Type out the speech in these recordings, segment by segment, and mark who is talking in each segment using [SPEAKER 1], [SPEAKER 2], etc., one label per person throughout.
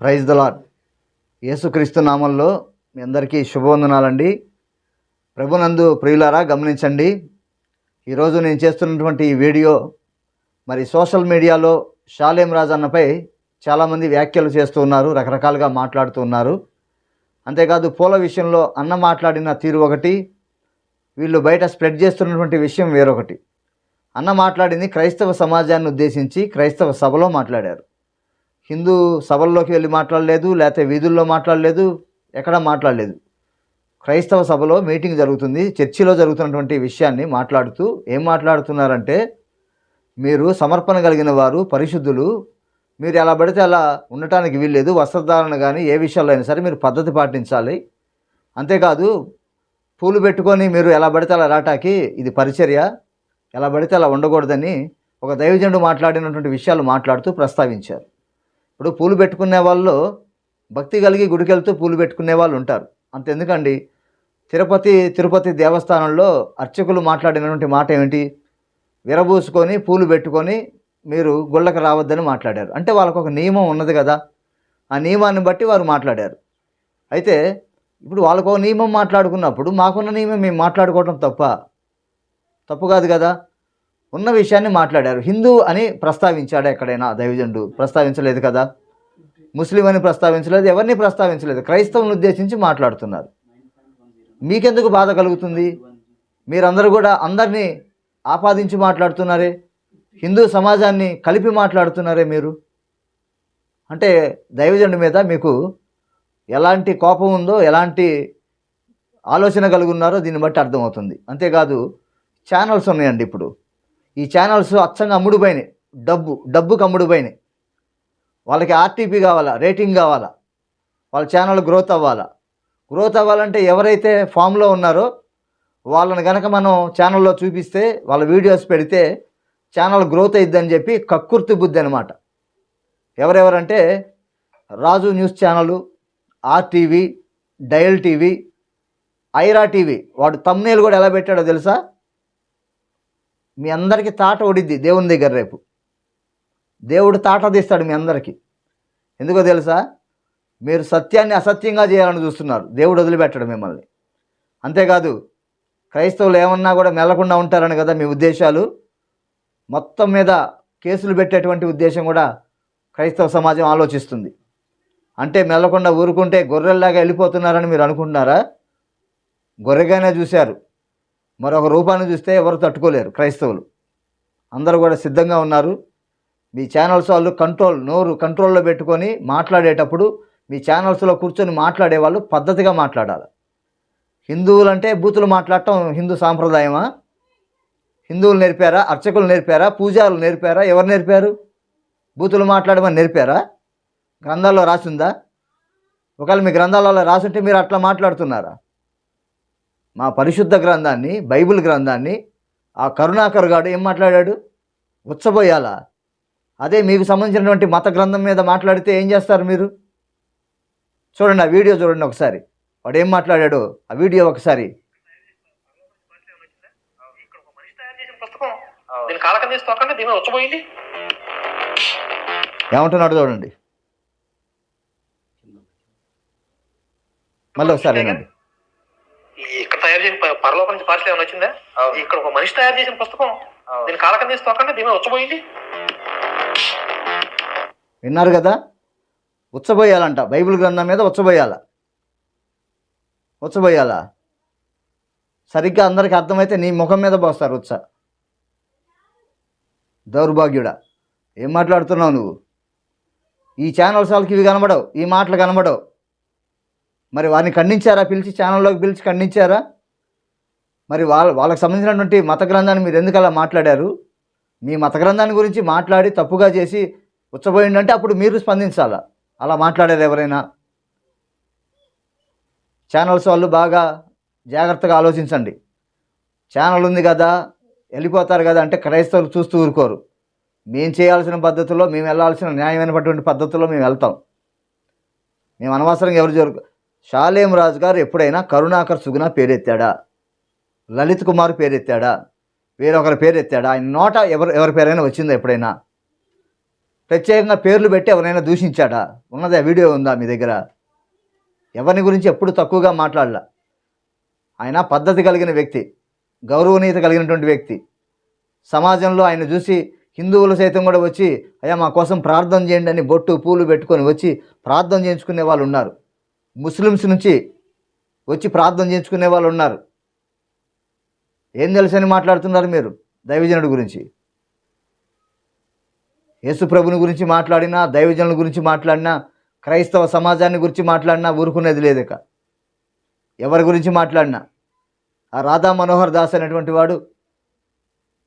[SPEAKER 1] Praise the Lord యేసుక్రీస్తు నామంలో మీ అందరికీ శుభవందనాలండి. ప్రభునందు ప్రియులారా గమనించండి. ఈరోజు నేను చేస్తున్నటువంటి ఈ వీడియో మరి సోషల్ మీడియాలో షాలేం రాజన్నపై చాలామంది వ్యాఖ్యలు చేస్తూ ఉన్నారు రకరకాలుగా మాట్లాడుతూ ఉన్నారు. అంతేకాదు పూల విషయంలో అన్న మాట్లాడిన తీరు ఒకటి వీళ్ళు బయట స్ప్రెడ్ చేస్తున్నటువంటి విషయం వేరొకటి. అన్న మాట్లాడింది క్రైస్తవ సమాజాన్ని ఉద్దేశించి క్రైస్తవ సభలో మాట్లాడారు. హిందూ సభల్లోకి వెళ్ళి మాట్లాడలేదు లేకపోతే వీధుల్లో మాట్లాడలేదు ఎక్కడ మాట్లాడలేదు. క్రైస్తవ సభలో మీటింగ్ జరుగుతుంది చర్చిలో జరుగుతున్నటువంటి విషయాన్ని మాట్లాడుతూ ఏం మాట్లాడుతున్నారంటే మీరు సమర్పణ కలిగిన వారు పరిశుద్ధులు మీరు ఎలా పడితే అలా ఉండటానికి వీల్లేదు వస్త్రధారణ కానీ ఏ విషయాల్లో అయినా సరే మీరు పద్ధతి పాటించాలి. అంతేకాదు పూలు పెట్టుకొని మీరు ఎలా పడితే అలా రాటాకి ఇది పరిచర్య ఎలా పడితే అలా ఉండకూడదని ఒక దైవజనుడు మాట్లాడినటువంటి విషయాలు మాట్లాడుతూ ప్రస్తావించారు. ఇప్పుడు పూలు పెట్టుకునే వాళ్ళు భక్తి కలిగి గుడికి వెళ్తూ పూలు పెట్టుకునే వాళ్ళు ఉంటారు. అంతెందుకండి? తిరుపతి తిరుపతి దేవస్థానంలో అర్చకులు మాట్లాడినటువంటి మాట ఏమిటి? విరబూసుకొని పూలు పెట్టుకొని మీరు గుళ్ళకు రావద్దని మాట్లాడారు. అంటే వాళ్ళకు ఒక నియమం ఉన్నది కదా. ఆ నియమాన్ని బట్టి వారు మాట్లాడారు. అయితే ఇప్పుడు వాళ్ళకు ఒక నియమం మాట్లాడుకున్నప్పుడు మాకున్న నియమం మేము మాట్లాడుకోవటం తప్ప తప్పు కాదు కదా. ఉన్న విషయాన్ని మాట్లాడారు. హిందూ అని ప్రస్తావించాడు ఎక్కడైనా? దైవజండు ప్రస్తావించలేదు కదా? ముస్లిం అని ప్రస్తావించలేదు ఎవరిని ప్రస్తావించలేదు? క్రైస్తవుని ఉద్దేశించి మాట్లాడుతున్నారు. మీకెందుకు బాధ కలుగుతుంది? మీరందరూ కూడా అందరినీ ఆపాదించి మాట్లాడుతున్నారే? హిందూ సమాజాన్ని కలిపి మాట్లాడుతున్నారే మీరు? అంటే దైవజండు మీద మీకు ఎలాంటి కోపం ఉందో ఎలాంటి ఆలోచన కలుగున్నారో దీన్ని బట్టి అర్థమవుతుంది. అంతేకాదు ఛానల్స్ ఉన్నాయండి ఇప్పుడు. ఈ ఛానల్స్ అచ్చంగా అమ్ముడుపోయినాయి. డబ్బు డబ్బుకి అమ్ముడుపోయినాయి. వాళ్ళకి ఆర్టీపీ కావాలా? రేటింగ్ కావాలా? వాళ్ళ ఛానల్ గ్రోత్ అవ్వాలా? గ్రోత్ అవ్వాలంటే ఎవరైతే ఫామ్లో ఉన్నారో వాళ్ళని కనుక మనం ఛానల్లో చూపిస్తే వాళ్ళ వీడియోస్ పెడితే ఛానల్ గ్రోత్ అయిద్దని చెప్పి కక్కుర్తి బుద్ధి అనమాట ఎవరెవరంటే Raju news channel R T V dial TV Aira TV వాడు తమ్నేలు కూడా ఎలా పెట్టాడో తెలుసా? మీ అందరికీ తాట ఒడిద్ది దేవుని దగ్గర రేపు. దేవుడు తాట తీస్తాడు మీ అందరికీ. ఎందుకో తెలుసా? మీరు సత్యాన్ని అసత్యంగా చేయాలని చూస్తున్నారు. దేవుడు వదిలిపెట్టడు మిమ్మల్ని. అంతేకాదు క్రైస్తవులు ఏమన్నా కూడా మెల్లకుండా ఉంటారని కదా మీ ఉద్దేశాలు? మొత్తం మీద కేసులు పెట్టేటువంటి ఉద్దేశం కూడా క్రైస్తవ సమాజం ఆలోచిస్తుంది. అంటే మెల్లకుండా ఊరుకుంటే గొర్రెల్లాగా వెళ్ళిపోతున్నారని మీరు అనుకుంటున్నారా? గొర్రెగానే చూశారు. మరొక రూపాన్ని చూస్తే ఎవరు తట్టుకోలేరు క్రైస్తవులు. అందరూ కూడా సిద్ధంగా ఉన్నారు. మీ ఛానల్స్ వాళ్ళు కంట్రోల్ నోరు కంట్రోల్లో పెట్టుకొని మాట్లాడేటప్పుడు మీ ఛానల్స్లో కూర్చొని మాట్లాడే వాళ్ళు పద్ధతిగా మాట్లాడాలి. హిందువులంటే బూతులు మాట్లాడటం హిందూ సాంప్రదాయమా? హిందువులు నేర్పారా? అర్చకులు నేర్పారా? పూజారులు నేర్పారా? ఎవరు నేర్పారు? బూతులు మాట్లాడమని నేర్పారా? గ్రంథాల్లో రాసిందా? ఒకవేళ మీ గ్రంథాలలో రాసుంటే మీరు అట్లా మాట్లాడుతున్నారా? మా పరిశుద్ధ గ్రంథాన్ని బైబిల్ గ్రంథాన్ని ఆ కరుణాకర్ గాడు ఏం మాట్లాడాడు? ఉచ్చబోయాలా. అదే మీకు సంబంధించినటువంటి మత గ్రంథం మీద మాట్లాడితే ఏం చేస్తారు మీరు? చూడండి ఆ వీడియో చూడండి ఒకసారి. వాడు ఏం మాట్లాడాడో? ఆ వీడియో ఒకసారి. ఏమంటున్నాడు చూడండి. మళ్ళీ ఒకసారి
[SPEAKER 2] ఇక్కడ తయారు చేసిన పరలోకం నుంచి పార్సల్ ఏమైనా వచ్చిందా? ఇక్కడ ఒక మనిషి తయారు చేసిన పుస్తకం. దీని కాలకం తీసి తొక్కండి దీని మీద వచ్చపోయింది
[SPEAKER 1] విన్నారు కదా? ఉచ్చబోయాలంట. బైబిల్ గ్రంథం మీద ఉచ్చబోయాల. ఉచ్చబోయాలా. సరిగ్గా అందరికి అర్థమైతే నీ ముఖం మీద పోస్తారు ఉచ్చ. దౌర్భాగ్యుడా. ఏం మాట్లాడుతున్నావు నువ్వు? ఈ ఛానల్స్ వాళ్ళకి ఇవి కనబడవు ఈ మాటలు కనబడవు. మరి వారిని ఖండించారా? పిలిచి ఛానల్లోకి పిలిచి ఖండించారా? మరి వాళ్ళ వాళ్ళకి సంబంధించినటువంటి మత గ్రంథాన్ని మీరు ఎందుకు అలా మాట్లాడారు? మీ మత గ్రంథాన్ని గురించి మాట్లాడి తప్పుగా చేసి ఉచ్చబోయిందంటే అప్పుడు మీరు స్పందించాలా? అలా మాట్లాడారు ఎవరైనా? ఛానల్స్ వాళ్ళు బాగా జాగ్రత్తగా ఆలోచించండి. ఛానల్ ఉంది కదా వెళ్ళిపోతారు కదా అంటే క్రైస్తవులు చూస్తూ ఊరుకోరు. మేము చేయాల్సిన పద్ధతిలో మేము వెళ్ళాల్సిన న్యాయమైనటువంటి పద్ధతిలో మేము వెళ్తాం. మేము అనవసరంగా ఎవరు జరుగు షాలేం రాజు గారు ఎప్పుడైనా కరుణాకర్ సుగుణ పేరెత్తాడా? లలిత్ కుమార్ పేరెత్తాడా? వేరొకరి పేరెత్తాడా? ఆయన నోట ఎవరు ఎవరి పేరైనా వచ్చిందా ఎప్పుడైనా? ప్రత్యేకంగా పేర్లు పెట్టి ఎవరైనా దూషించాడా? ఉన్నది? ఆ వీడియో ఉందా మీ దగ్గర? ఎవరిని గురించి ఎప్పుడు తక్కువగా మాట్లాడలా? ఆయన పద్ధతి కలిగిన వ్యక్తి గౌరవనీయత కలిగినటువంటి వ్యక్తి. సమాజంలో ఆయన చూసి హిందువులు సైతం కూడా వచ్చి అయ్యా మా కోసం ప్రార్థన చేయండి అని బొట్టు పూలు పెట్టుకొని వచ్చి ప్రార్థన చేయించుకునే వాళ్ళు ఉన్నారు. ముస్లిమ్స్ నుంచి వచ్చి ప్రార్థన చేయించుకునే వాళ్ళు ఉన్నారు. ఏం తెలుసని మాట్లాడుతున్నారు మీరు? దైవజనుడి గురించి. యేసు ప్రభుని గురించి మాట్లాడినా దైవజనుల గురించి మాట్లాడినా క్రైస్తవ సమాజాన్ని గురించి మాట్లాడినా ఊరుకునేది లేదు ఇక. ఎవరి గురించి మాట్లాడినా? ఆ రాధా మనోహర్ దాస్ అనేటువంటి వాడు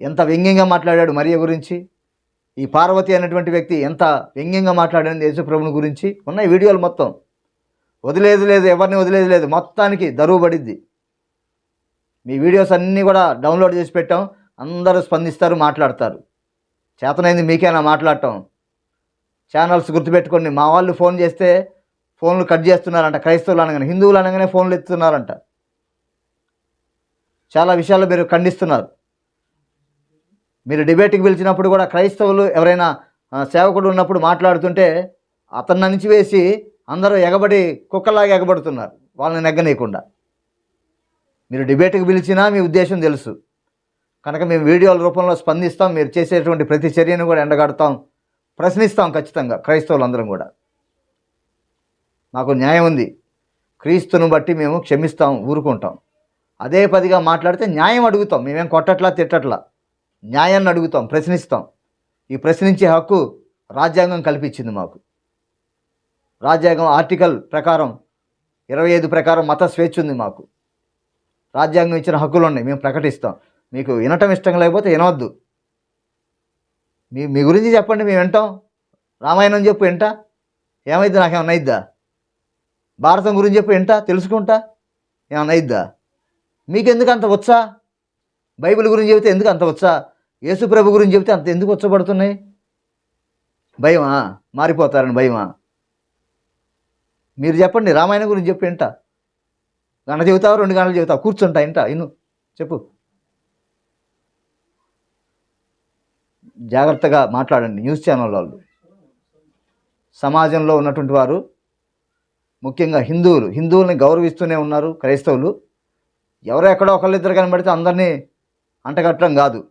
[SPEAKER 1] ఎంత వ్యంగ్యంగా మాట్లాడాడు మరియ గురించి? ఈ పార్వతి అనేటువంటి వ్యక్తి ఎంత వ్యంగ్యంగా మాట్లాడాడు యేసుప్రభుని గురించి? ఉన్నాయి వీడియోలు మొత్తం. వదిలేదు లేదు ఎవరిని వదిలేదు లేదు మొత్తానికి దరువు పడిద్ది. మీ వీడియోస్ అన్నీ కూడా డౌన్లోడ్ చేసి పెట్టాం అందరూ స్పందిస్తారు మాట్లాడతారు. చేతనైంది మీకేనా మాట్లాడటం. ఛానల్స్ గుర్తుపెట్టుకోండి మా వాళ్ళు ఫోన్ చేస్తే ఫోన్లు కట్ చేస్తున్నారంట క్రైస్తవులు అనగానే హిందువులు అనగానే ఫోన్లు ఎత్తున్నారంట చాలా విషయాలు మీరు ఖండిస్తున్నారు. మీరు డిబేట్కి పిలిచినప్పుడు కూడా క్రైస్తవులు ఎవరైనా సేవకుడు ఉన్నప్పుడు మాట్లాడుతుంటే అతన్ని అణిచివేసి అందరూ ఎగబడి కుక్కలాగా ఎగబడుతున్నారు. వాళ్ళని నెగ్గనీయకుండా. మీరు డిబేట్కి పిలిచినా మీ ఉద్దేశం తెలుసు. కనుక మేము వీడియోల రూపంలో స్పందిస్తాం. మీరు చేసేటువంటి ప్రతి చర్యను కూడా ఎండగడతాం. ప్రశ్నిస్తాం ఖచ్చితంగా క్రైస్తవులందరం కూడా. మాకు న్యాయం ఉంది. క్రీస్తును బట్టి మేము క్షమిస్తాం ఊరుకుంటాం. అదే పదిగా మాట్లాడితే న్యాయం అడుగుతాం. మేమేం కొట్టట్లా తిట్టట్లా. న్యాయాన్ని అడుగుతాం ప్రశ్నిస్తాం. ఈ ప్రశ్నించే హక్కు రాజ్యాంగం కల్పించింది మాకు. రాజ్యాంగం ఆర్టికల్ ప్రకారం ఇరవై ఐదు ప్రకారం మత స్వేచ్ఛ ఉంది మాకు. రాజ్యాంగం ఇచ్చిన హక్కులు ఉన్నాయి మేము ప్రకటిస్తాం. మీకు వినటం ఇష్టం లేకపోతే వినవద్దు. మీ మీ గురించి చెప్పండి మేము వింటాం. రామాయణం చెప్పు వింటా? ఏమైద్ది నాకేమన్నా అయిద్దా? భారతం గురించి చెప్పు వింటా? తెలుసుకుంటా? ఏమన్నా అయిద్దా? మీకెందుకు అంత వచ్చా బైబిల్ గురించి చెబితే ఎందుకు అంత వచ్చా యేసు ప్రభు గురించి చెబితే అంత ఎందుకు వచ్చబడుతున్నాయి భయమా? మారిపోతారని భయమా? మీరు చెప్పండి రామాయణం గురించి చెప్పు ఇంట. గంట చెబుతావు రెండు గంటలు చెబుతావు? కూర్చుంటా ఇంటా ఇను చెప్పు. జాగ్రత్తగా మాట్లాడండి న్యూస్ ఛానల్ వాళ్ళు. సమాజంలో ఉన్నటువంటి వారు ముఖ్యంగా హిందువులు హిందువుల్ని గౌరవిస్తూనే ఉన్నారు క్రైస్తవులు. ఎవరో ఎక్కడో ఒకళ్ళిద్దరు కనబడితే అందరినీ అంటగట్టడం కాదు.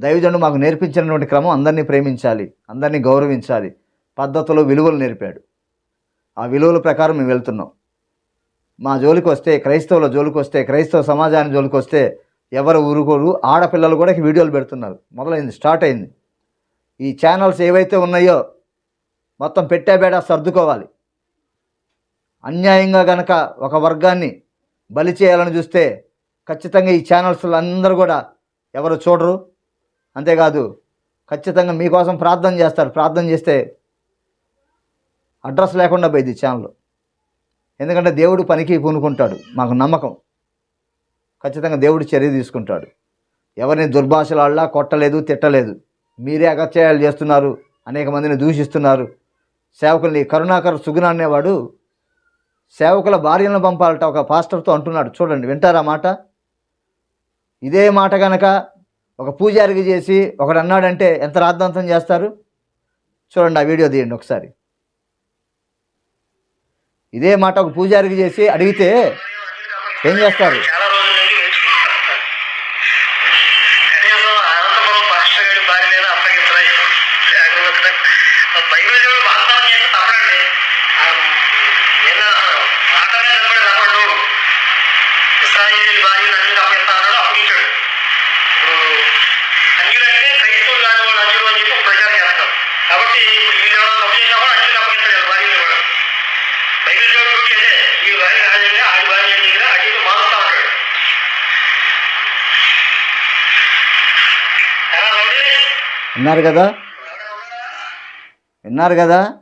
[SPEAKER 1] దైవజనుడు మాకు నేర్పించినటువంటి క్రమం అందరినీ ప్రేమించాలి అందరినీ గౌరవించాలి. పద్ధతులు విలువలు నేర్పాడు. ఆ విలువల ప్రకారం మేము వెళ్తున్నాం. మా జోలికి వస్తే క్రైస్తవుల జోలికి వస్తే క్రైస్తవ సమాజాన్ని జోలికి వస్తే ఎవరు ఊరుకోరు. ఆడపిల్లలు కూడా వీడియోలు పెడుతున్నారు. మొదలైంది స్టార్ట్ అయింది. ఈ ఛానల్స్ ఏవైతే ఉన్నాయో మొత్తం పెట్టాబేడా సర్దుకోవాలి. అన్యాయంగా గనక ఒక వర్గాన్ని బలి చేయాలని చూస్తే ఖచ్చితంగా ఈ ఛానల్స్ అందరూ కూడా ఎవరు చూడరు. అంతేకాదు ఖచ్చితంగా మీకోసం ప్రార్థన చేస్తారు. ప్రార్థన చేస్తే అడ్రస్ లేకుండా పోయింది ఛానల్. ఎందుకంటే దేవుడు పనికి పూనుకుంటాడు మాకు నమ్మకం. ఖచ్చితంగా దేవుడు చర్య తీసుకుంటాడు. ఎవరిని దుర్భాషలాడలా కొట్టలేదు తిట్టలేదు. మీరే అగత్యాలు చేస్తున్నారు అనేక మందిని దూషిస్తున్నారు. సేవకుల్ని కరుణాకర్ సుగుణ అనేవాడు సేవకుల భార్యలను పంపాలట ఒక పాస్టర్తో అంటున్నాడు. చూడండి వింటారా మాట? ఇదే మాట కనుక ఒక పూజారికి చేసి ఒకడు అన్నాడంటే ఎంత రాద్ధాంతం చేస్తారు? చూడండి ఆ వీడియో తీయండి ఒకసారి. ఇదే మాట ఒక పూజారికి చేసి అడిగితే ఏం చేస్తారు? విన్నారు కదా? విన్నారు కదా?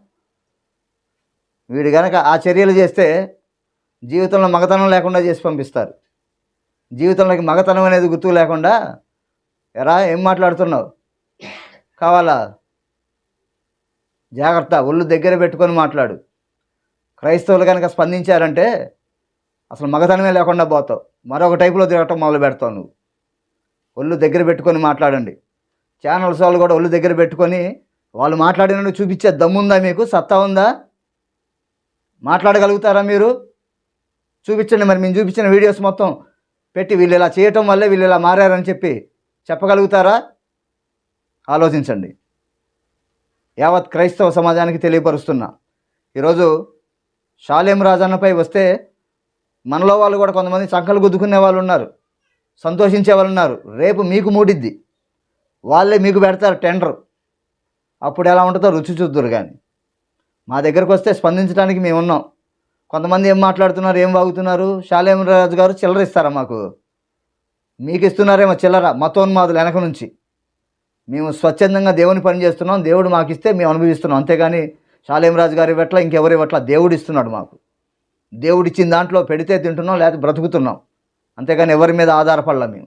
[SPEAKER 1] వీడు గనక ఆ చర్యలు చేస్తే జీవితంలో మగతనం లేకుండా చేసి పంపిస్తారు. జీవితంలోకి మగతనం అనేది గుర్తు లేకుండా ఎరా ఏం మాట్లాడుతున్నావు? కావాలా? జాగ్రత్త ఒళ్ళు దగ్గర పెట్టుకొని మాట్లాడు. క్రైస్తవులు కనుక స్పందించారంటే అసలు మగతనమే లేకుండా పోతావు. మరొక టైపులో తిరగటం మొదలు పెడతావు నువ్వు. ఒళ్ళు దగ్గర పెట్టుకొని మాట్లాడండి. ఛానల్స్ వాళ్ళు కూడా ఒళ్ళు దగ్గర పెట్టుకొని వాళ్ళు మాట్లాడినట్టు చూపించే దమ్ముందా మీకు? సత్తా ఉందా? మాట్లాడగలుగుతారా మీరు? చూపించండి మరి మేము చూపించిన వీడియోస్ మొత్తం పెట్టి వీళ్ళు ఇలా చేయటం వల్లే వీళ్ళు ఇలా మారారని చెప్పి చెప్పగలుగుతారా? ఆలోచించండి. యావత్ క్రైస్తవ సమాజానికి తెలియపరుస్తున్నా. ఈరోజు షాలేం రాజన్నపై వస్తే మనలో వాళ్ళు కూడా కొంతమంది చంకలు గుద్దుకునే వాళ్ళు ఉన్నారు. సంతోషించే వాళ్ళు ఉన్నారు. రేపు మీకు మూడిద్ది. వాళ్ళే మీకు పెడతారు టెండర్. అప్పుడు ఎలా ఉంటుందో రుచి చూద్దరు కానీ. మా దగ్గరకు వస్తే స్పందించడానికి మేము ఉన్నాం. కొంతమంది ఏం మాట్లాడుతున్నారు ఏం వాగుతున్నారు? శాలేం రాజు గారు చిల్లర ఇస్తారా మాకు? మీకు ఇస్తున్నారేమో చిల్లర మతోన్మాదులు వెనక నుంచి. మేము స్వచ్ఛందంగా దేవుని పని చేస్తున్నాం దేవుడు మాకు ఇస్తే మేము అనుభవిస్తున్నాం. అంతేగాని శాలేం రాజు గారి ఇవ్వట్ల ఇంకెవరి ఇవ్వట్ల దేవుడు ఇస్తున్నాడు మాకు. దేవుడు ఇచ్చిన దాంట్లో పెడితే తింటున్నాం లేకపోతే బ్రతుకుతున్నాం. అంతేగాని ఎవరి మీద ఆధారపడలా మేము.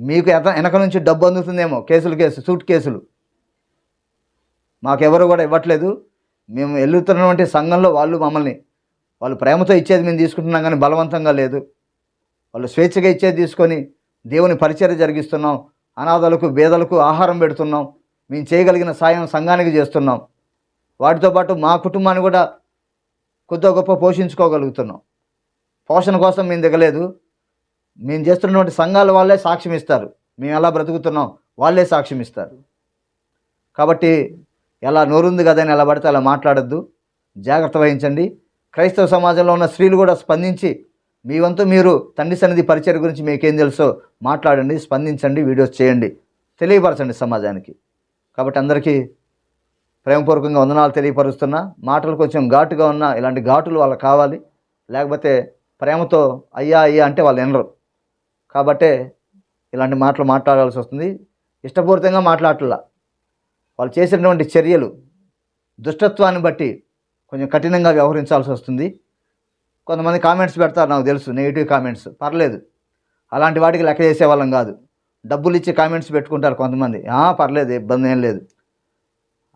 [SPEAKER 1] మీకు ఎత వెనక నుంచి డబ్బు అందుతుందేమో. కేసులు కేసు సూట్ కేసులు. మాకెవరు కూడా ఇవ్వట్లేదు. మేము వెళ్తున్నటువంటి సంఘంలో వాళ్ళు మమ్మల్ని వాళ్ళు ప్రేమతో ఇచ్చేది మేము తీసుకుంటున్నాం కానీ బలవంతంగా లేదు. వాళ్ళు స్వేచ్ఛగా ఇచ్చేది తీసుకొని దేవుని పరిచర్య జరిగిస్తున్నాం. అనాథలకు బేదలకు ఆహారం పెడుతున్నాం. మేము చేయగలిగిన సాయం సంఘానికి చేస్తున్నాం. వాటితో పాటు మా కుటుంబాన్ని కూడా కొద్దిగా గొప్ప పోషించుకోగలుగుతున్నాం. పోషణ కోసం మేము దిగలేదు. మేము చేస్తున్నటువంటి సంఘాల వాళ్ళే సాక్ష్యం ఇస్తారు. మేము ఎలా బ్రతుకుతున్నాం వాళ్ళే సాక్ష్యం ఇస్తారు. కాబట్టి ఎలా నోరుంది కదని ఎలా పడితే అలా మాట్లాడద్దు. జాగ్రత్త వహించండి. క్రైస్తవ సమాజంలో ఉన్న స్త్రీలు కూడా స్పందించి మీ వంతు మీరు తండ్రి సన్నిధి పరిచయం గురించి మీకేం తెలుసో మాట్లాడండి స్పందించండి వీడియోస్ చేయండి. తెలియపరచండి సమాజానికి. కాబట్టి అందరికీ ప్రేమపూర్వకంగా వందనాలు తెలియపరుస్తున్నా. మాటలు కొంచెం ఘాటుగా ఉన్నా ఇలాంటి ఘాటులు వాళ్ళకి కావాలి. లేకపోతే ప్రేమతో అయ్యా అయ్యా అంటే వాళ్ళు వినరు. కాబట్టే ఇలాంటి మాటలు మాట్లాడాల్సి వస్తుంది. ఇష్టపూరితంగా మాట్లాడట్లా. వాళ్ళు చేసినటువంటి చర్యలు దుష్టత్వాన్ని బట్టి కొంచెం కఠినంగా వ్యవహరించాల్సి వస్తుంది. కొంతమంది కామెంట్స్ పెడతారు నాకు తెలుసు నెగిటివ్ కామెంట్స్. పర్లేదు. అలాంటి వాటికి లెక్క చేసే వాళ్ళం కాదు. డబ్బులు ఇచ్చి కామెంట్స్ పెట్టుకుంటారు కొంతమంది. పర్లేదు ఇబ్బంది ఏం లేదు.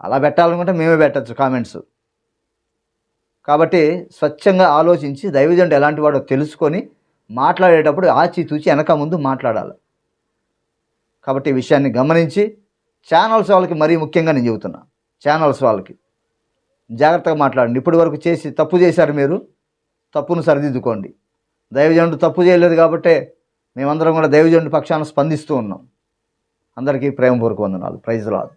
[SPEAKER 1] అలా పెట్టాలనుకుంటే మేమే పెట్టచ్చు కామెంట్స్. కాబట్టి స్వచ్ఛంగా ఆలోచించి దైవజనుడు ఎలాంటి వాడో తెలుసుకొని మాట్లాడేటప్పుడు ఆచితూచి వెనక ముందు మాట్లాడాలి. కాబట్టి ఈ విషయాన్ని గమనించి ఛానల్స్ వాళ్ళకి మరీ ముఖ్యంగా నేను చెబుతున్నా. ఛానల్స్ వాళ్ళకి. జాగ్రత్తగా మాట్లాడండి. ఇప్పటి వరకు చేసి తప్పు చేశారు మీరు తప్పును సరిదిద్దుకోండి. దైవజనుడు తప్పు చేయలేదు కాబట్టి మేమందరం కూడా దైవజనుడి పక్షాన స్పందిస్తూ ఉన్నాం. అందరికీ ప్రేమపూర్వక వందనాలు. ప్రైజ్ రాదు